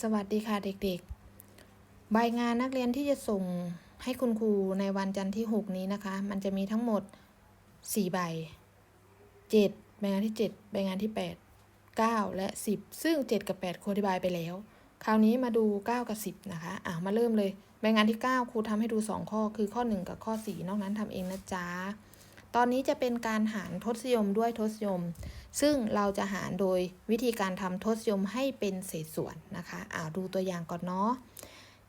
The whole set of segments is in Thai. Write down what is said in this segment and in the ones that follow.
สวัสดีค่ะเด็กๆ ใบงานนักเรียนที่จะส่งให้คุณครูในวันจันทร์ที่ 6 นี้นะคะ มันจะมีทั้งหมด 4 ใบ 7 ใบงานที่ 7 ใบงานที่ 8 9 และ 10 ซึ่ง 7 กับ 8 ครูอธิบายไปแล้ว คราวนี้มาดู 9 กับ 10 นะคะอะมาเริ่มเลย ใบงานที่ 9 ครูทำให้ดู 2 ข้อ คือข้อ 1 กับข้อ 4 นอกนั้นทำเองนะจ๊ะ ตอนนี้จะเป็นการหารทศยมด้วยทศยม ซึ่งเราจะหารโดยวิธีการทำทศยมให้เป็นเศษส่วนนะคะอ่าดูตัวอย่างก่อนเนาะ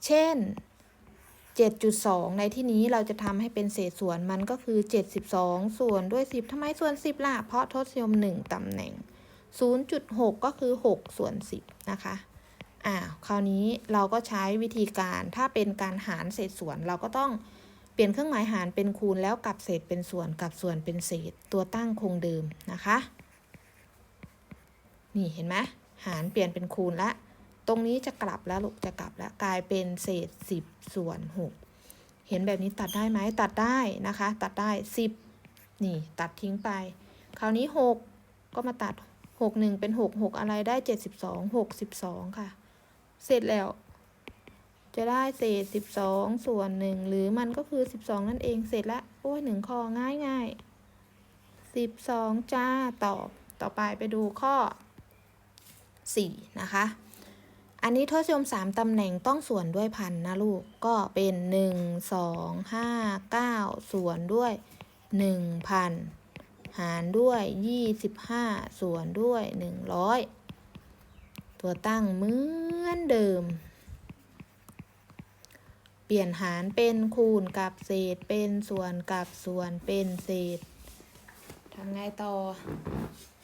เช่น 7.2 ในที่นี้เราจะทำให้เป็นเศษส่วนมันก็คือ 72 ส่วนด้วย 10ทำไมส่วน 10 ล่ะ เพราะทศนิยม 1ตำแหน่ง 0.6 ก็คือ 6 ส่วน 10 นะคะอ่าคราวนี้เราก็ใช้วิธีการถ้าเป็นการหารเศษส่วนเราก็ต้อง เปลี่ยนเครื่องหมายหารเป็นคูณแล้วกลับเศษเป็นส่วนกลับส่วนเป็นเศษ ตัวตั้งคงเดิมนะคะ นี่เห็นไหมหารเปลี่ยนเป็นคูณละ ตรงนี้จะกลับแล้วลูกจะกลับแล้วกลายเป็นเศษ 10 ส่วน 6 เห็นแบบนี้ตัดได้ไหมตัดได้นะคะ ตัดได้ 10 นี่ตัดทิ้งไป คราวนี้ 6 ก็มาตัด 6 1 เป็น 6 6 อะไรได้ 72 62 ค่ะ เสร็จแล้ว จะได้เศษ 12 ส่วน 1 หรือมันก็คือ 12 นั่นเองเสร็จแล้วโอ้ยหนึ่งข้อง่ายง่าย12 จ้าตอบต่อไปไปดูข้อ 4 นะคะ อันนี้ทศนิยม 3 ตำแหน่งต้องส่วนด้วยพันนะลูก ก็เป็น 1 2 5 9 ส่วนด้วย 1,000 หารด้วย 25 ส่วนด้วย 100 ตัวตั้งเหมือนเดิม เปลี่ยนหารเป็นคูณกับเศษเป็นส่วนกับส่วนเป็นเศษทำไงต่อ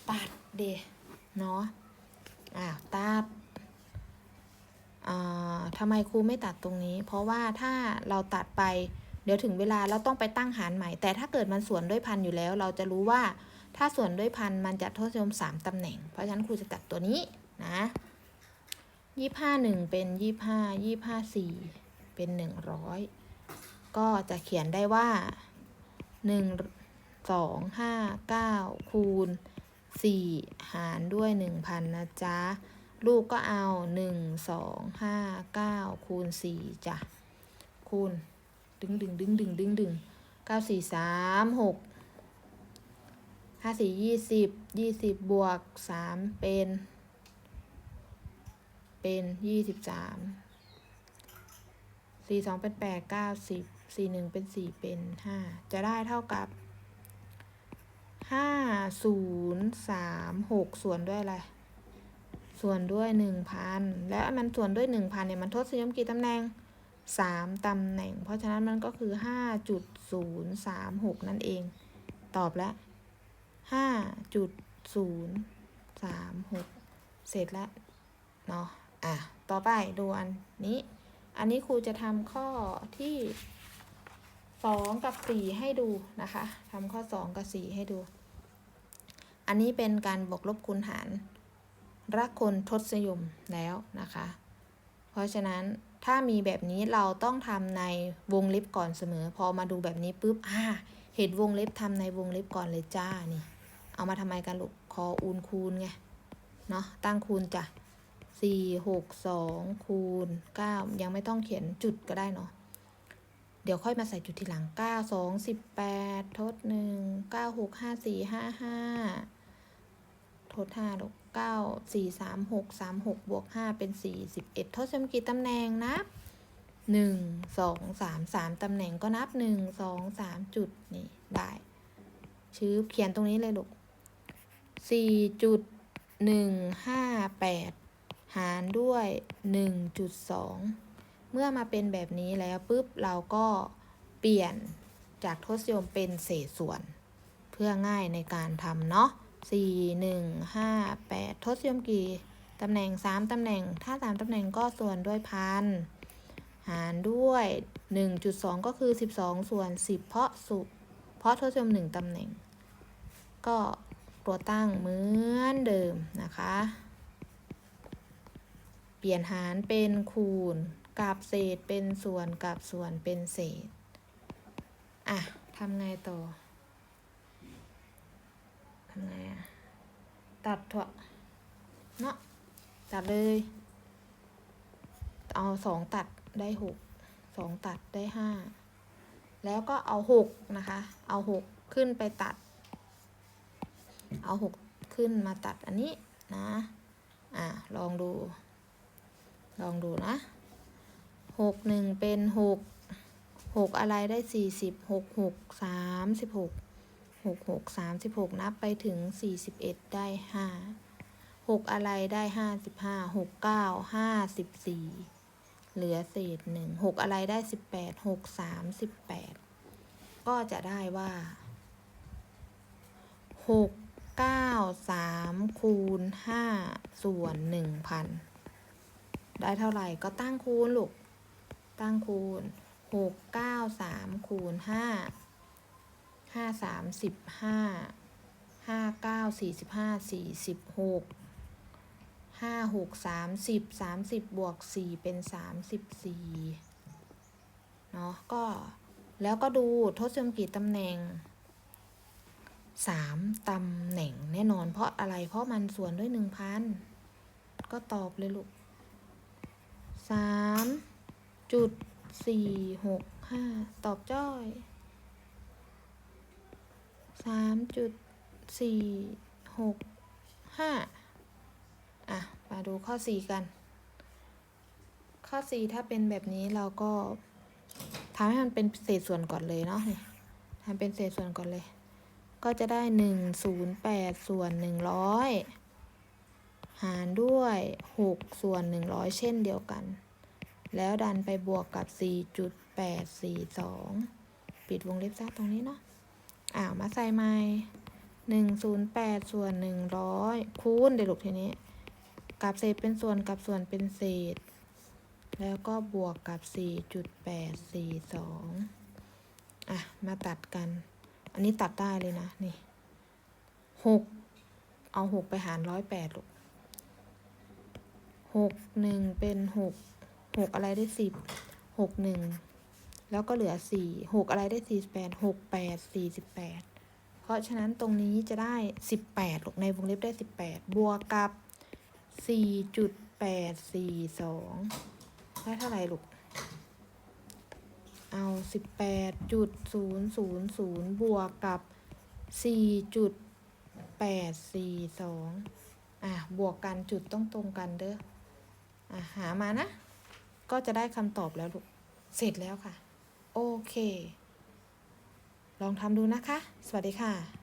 ตัดเดเนาะอ่าตัดอ่าทำไมครูไม่ตัดตรงนี้ เพราะว่าถ้าเราตัดไป เดี๋ยวถึงเวลาเราต้องไปตั้งหารใหม่ แต่ถ้าเกิดมันส่วนด้วยพันอยู่แล้ว เราจะรู้ว่าถ้าส่วนด้วยพันมันจะทศนิยมสามตำแหน่ง เพราะฉะนั้นครูจะตัดตัวนี้นะยี่ห้าหนึ่งเป็นยี่ห้ายี่ห้าสี่ เป็นหนึ่งร้อยก็จะเขียนได้ว่าหนึ่งสองห้าเก้าคูณสี่หารด้วยหนึ่งพันนะจ๊ะ ลูกก็เอาหนึ่งสองห้าเก้าคูณสี่จ้ะ คูณ ดึงดึงดึงดึงดึงดึงเก้าสี่สามหกห้าสี่ยี่สิบยี่สิบบวกสามเป็น เป็นยี่สิบสาม สี่สองเป็นแปดเก้าสิบสี่หนึ่งเป็นสี่เป็นห้าจะได้เท่ากับห้าศูนย์สามหกส่วนด้วยอะไร ส่วนด้วยหนึ่งพันแล้วมันส่วนด้วยหนึ่งพันเนี่ยมันทศนิยมกี่ตำแหน่งสามตำแหน่ง เพราะฉะนั้นมันก็คือห้าจุดศูนย์สามหกนั่นเอง ตอบแล้วห้าจุดศูนย์สามหกเสร็จแล้วเนาะอะ ต่อไปดูอันนี้ อันนี้ครูจะทำข้อที่สองกับสี่ให้ดูนะคะทำข้อสองกับสี่ให้ดู อันนี้เป็นการบวกลบคูณหารรักคนทศยมแล้วนะคะ เพราะฉะนั้นถ้ามีแบบนี้เราต้องทำในวงเล็บก่อนเสมอ พอมาดูแบบนี้ปุ๊บอ่าเห็นวงเล็บทำในวงเล็บก่อนเลยจ้านี่ เอามาทำไมกันลูกคออูนคูณไงเนาะตั้งคูณจ้ะ สี่หกสองคูณเก้ายังไม่ต้องเขียนจุดก็ได้เนาะเดี๋ยวค่อยมาใส่จุดทีหลังเก้าสองสิบแปดทดหนึ่งเก้าหกห้าสี่ห้าห้าทดห้าลบเก้าสี่สามหกสามหกบวกห้าเป็นสี่สิบเอ็ดทดจำกี่ตำแหน่งนับหนึ่งสองสามสามตำแหน่งก็นับหนึ่งสองสามจุดนี่ได้ชื่อเขียนตรงนี้เลยลูกสี่จุดหนึ่งห้าแปด หารด้วยหนึ่งจุดสองเมื่อมาเป็นแบบนี้แล้วปุ๊บเราก็เปลี่ยนจากทศนิยมเป็นเศษส่วน เพื่อง่ายในการทำเนาะสี่หนึ่งห้าแปดทศนิยมกี่ตำแหน่งสามตำแหน่ง ถ้าสามตำแหน่งก็ส่วนด้วยพันหารด้วย 1.2 ก็คือ 12 ส่วน 10 เพราะสุเพราะทศนิยม1ตำแหน่ง ก็ตัวตั้งเหมือนเดิมนะคะ เปลี่ยนหารเป็นคูณกับเศษเป็นส่วนกับส่วนเป็นเศษ อะทำไงต่อทำไงอะ ตัดเถอะเนาะตัดเลย เอาสองตัดได้หกสองตัดได้ห้าแล้วก็เอาหกนะคะ เอาหกขึ้นไปตัด เอาหกขึ้นมาตัดอันนี้นะ อะ ลองดู ลองดูนะหกหนึ่งเป็นหกหกอะไรได้สี่สิบหกหกสามสิบหกหกหกสามสิบหกนับไปถึงสี่สิบเอ็ดได้ห้าหกอะไรได้ห้าสิบห้าหกเก้าห้าสิบสี่เหลือเศษหนึ่งหกอะไรได้สิบแปดหกสามสิบแปดก็จะได้ว่าหกเก้าสามคูณห้าส่วนหนึ่งพัน ได้เท่าไหร่ก็ตั้งคูณลูก ตั้งคูณหกเก้าสามคูณห้าห้าสามสิบห้าห้าเก้าสี่สิบห้าสี่สิบหกห้าหกสามสิบสามสิบบวกสี่เป็นสามสิบสี่เนาะก็แล้วก็ดูทศนิยมกี่ตำแหน่งสามตำแหน่งแน่นอนเพราะอะไรเพราะมันส่วนด้วยหนึ่งพันก็ตอบเลยลูก สามจุดสี่หกห้าตอบจ้อยสามจุดสี่หกห้าอะ มาดูข้อ4กัน ข้อ4ถ้าเป็นแบบนี้เราก็ทำให้มันเป็นเศษส่วนก่อนเลยเนาะนี่ทำเป็นเศษส่วนก่อนเลย ก็จะได้108ส่วน100 หารด้วย 6 ส่วน 100 เช่นเดียวกัน แล้วดันไปบวกกับ 4.842 ปิดวงเล็บซะตรงนี้เนาะอ้าวมาใส่ใหม่108 ส่วน 100 คูณเดี๋ยวลูกทีนี้กับเศษเป็นส่วนกับส่วนเป็นเศษ แล้วก็บวกกับ 4.842 อะ มาตัดกัน อันนี้ตัดได้เลยนะ นี่ 6 เอา 6 ไปหาร 108ลูก 6 1เป็น6 6อะไรได้10 6 1แล้วก็เหลือ4 6อะไรได้48 6 8 48เพราะฉะนั้นตรงนี้จะได้18ลูกในวงเล็บได้18บแปดบวกกับสี่จุดแปดสี่สองได้เท่าไหร่ลูก เอาสิบแปดจุดศูนย์ศูนย์ศูนย์บวกกับสี่จุดแปดสี่สองอะ บวกกันจุดต้องตรงกันเด้อ หามานะ ก็จะได้คำตอบแล้วลูกเสร็จแล้วค่ะ โอเค ลองทำดูนะคะ สวัสดีค่ะ